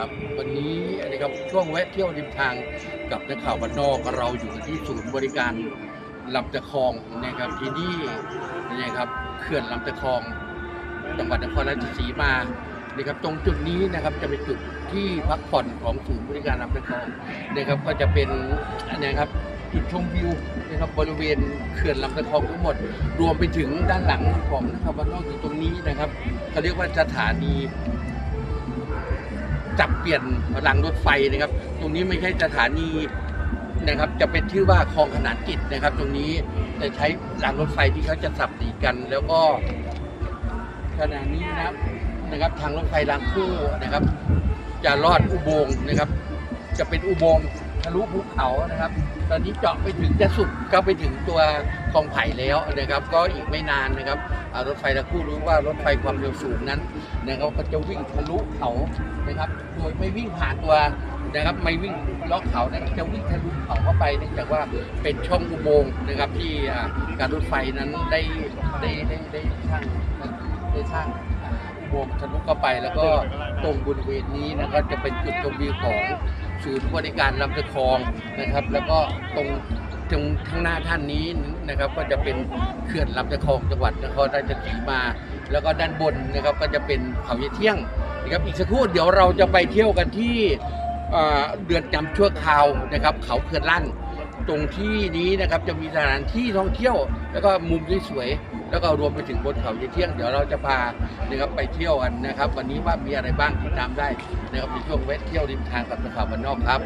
นะครับ วันนี้นะครับช่วงแวะเที่ยวริมทางกับนักข่าวบ้านนอกเราอยู่กันที่ศูนย์บริการลำตะคองนะครับที่นี่นะครับเขื่อนลำตะคอง จังหวัดนครราชสีมานะครับตรงจุดนี้นะครับจะเป็นจุดที่พักผ่อนของศูนย์บริการลำตะคองนะครับก็จะเป็นอันนี้ครับจุดชมวิวนะครับบริเวณเขื่อนลำตะคองทั้งหมด รวมไปถึงด้านหลังของนครบ้านนอกอยู่ตรงนี้นะครับเขาเรียกว่าสถานี จับเปลี่ยนรางรถไฟนะครับ ตรงนี้ไม่ใช่สถานีนะครับ จะเป็นชื่อว่าคลองขนานกิจนะครับ ตรงนี้จะใช้รางรถไฟที่เขาจะสับสีกัน แล้วก็ขณะนี้นะครับนะครับ ทางรถไฟรางคู่นะครับ จะลอดอุโบงค์นะครับ จะเป็นอุโบงค์ ทะลุภูเขานะครับ ตอนนี้เจาะไปถึงจะสุดก็ไปถึงตัวคลองไผ่แล้วนะครับ ก็อีกไม่นานนะครับรถไฟรางคู่รู้ว่ารถไฟความเร็วสูงนั้นนะครับก็จะวิ่งทะลุเขานะครับ โดยไม่วิ่งผ่านตัวนะครับไม่วิ่งล็อกเขานะจะวิ่งทะลุเขาเข้าไปเนื่องจากว่าเป็นช่องอุโมงค์นะครับ ที่การรถไฟนั้นได้ได้ได้ได้สร้างได้สร้างอุโมงค์ทะลุเข้าไป แล้วก็ตรงบริเวณนี้นะครับจะเป็นจุดชมวิวของ ศูนย์บริการลำตะคองนะครับ แล้วก็ตรงตรงข้างหน้าท่านนี้นะครับ ก็จะเป็นเขื่อนลำตะคองจังหวัดนครราชสีมา แล้วก็ด้านบนนะครับก็จะเป็นเขาเยเที่ยงนะครับอีกสักครู่เดี๋ยวเราจะไปเที่ยวกันที่เอ่อเดือนจำชั่วคราวนะครับ เขาเขื่อนลั่น ตรงที่นี้นะครับจะมีสถานที่ท่องเที่ยว แล้วก็มุมสวยๆแล้วก็รวมไปถึงบนเขาเยเที่ยงเดี๋ยวเราจะพานะครับไปเที่ยวกันนะครับ วันนี้ว่ามีอะไรบ้างติดตามได้นะครับในช่วงเวทเที่ยวริมทางกับนักข่าบันนอกครับ